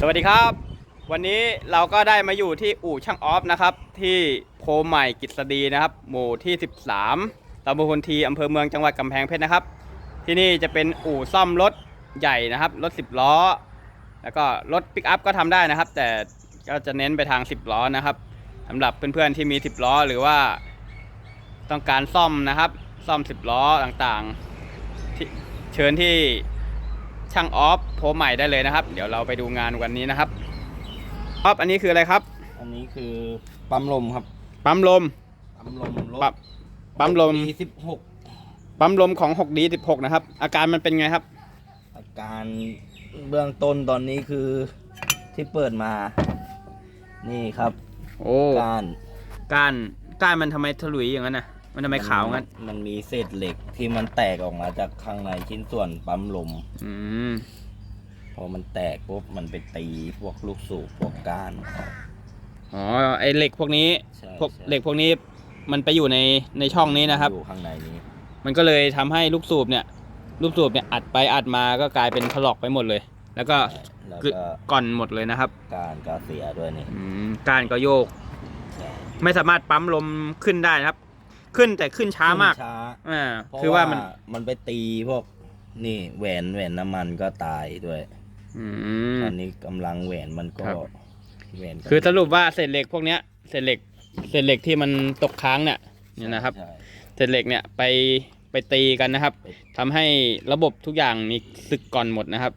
สวัสดีครับ วันนี้เราก็ได้มาอยู่ที่อู่ช่างออฟนะครับ ที่โพใหม่กิจสดีนะครับ หมู่ที่ 13ตำบลพลทีอำเภอเมืองจังหวัดกำแพงเพชรนะครับ ที่นี่จะเป็นอู่ซ่อมรถใหญ่นะครับรถ 10 ล้อ แล้วก็รถปิกอัพก็ทำได้นะครับ แต่ก็จะเน้นไปทาง 10 ล้อนะครับสำหรับเพื่อนๆที่มี 10 ล้อหรือว่าต้องการซ่อมนะครับ ซ่อม 10 ล้อต่างๆเชิญที่ ช่างออฟโพใหม่ได้เลยนะครับ เดี๋ยวเราไปดูงานวันนี้นะครับออฟอันนี้คืออะไรครับ อันนี้คือปั๊มลมครับปั๊มลมปั๊มลมรถปั๊มปั๊มลมปีสิบหกปั๊มลมของ6 d 16นะครับ อาการมันเป็นไงครับ อาการเบื้องต้นตอนนี้คือที่เปิดมา นี่ครับ โอ้ก้านก้านก้านมันทำไมถลุยอย่างนั้นนะ มันทำไมขาวงั้น มันมีเศษเหล็กที่มันแตกออกมาจากข้างในชิ้นส่วนปั๊มลม อืม พอมันแตกปุ๊บมันไปตีพวกลูกสูบพวกก้านอ๋อ ไอเหล็กพวกนี้ ใช่พวกใช่เหล็กพวกนี้ มันไปอยู่ในในช่องนี้นะครับ อยู่ข้างในนี้มันก็เลยทำให้ลูกสูบเนี่ย ลูกสูบเนี่ยอัดไปอัดมาก็กลายเป็นถลอกไปหมดเลย แล้วก็ใช่แล้วคือก็ก่อนหมดเลยนะครับก้านก็เสียด้วยนี่อืมก้านก็โยก ใช่ไม่สามารถปั๊มลมขึ้นได้นะครับ ขึ้นแต่ขึ้นช้ามากช้าอ่าเพราะคือว่ามันมันไปตีพวก นี่แหวนแหวนน้ำมันก็ตายด้วยอืมตอนนี้กำลังแหวนมันก็ครับแหวนก็คือสรุปว่าเศษเหล็กพวกเนี้ยเศษเหล็กเศษเหล็กที่มันตกค้างเนี่ยเนี่ยนะครับใช่เศษเหล็กเนี่ยไปไปตีกันนะครับทำให้ระบบทุกอย่างมีสึกก่อนหมดนะครับ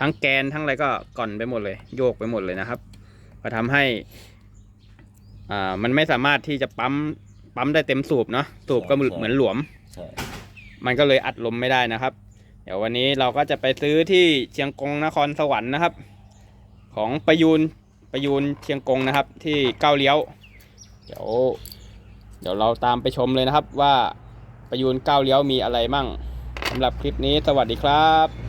ทั้งแกนทั้งอะไรก็ก่อนไปหมดเลย โยกไปหมดเลยนะครับ ก็ทำให้อ่ามันไม่สามารถที่จะปั๊ม ปั๊มได้เต็มสูบเนาะสูบก็เหมือนเหมือนหลวมใช่มันก็เลยอัดลมไม่ได้นะครับ เดี๋ยววันนี้เราก็จะไปซื้อที่เชียงกงนครสวรรค์นะครับ ของประยูนประยูนเชียงกงนะครับ ที่เก้าเลี้ยว เดี๋ยว เดี๋ยวเราตามไปชมเลยนะครับว่าประยูนเก้าเลี้ยวมีอะไรมั่งสำหรับคลิปนี้สวัสดีครับ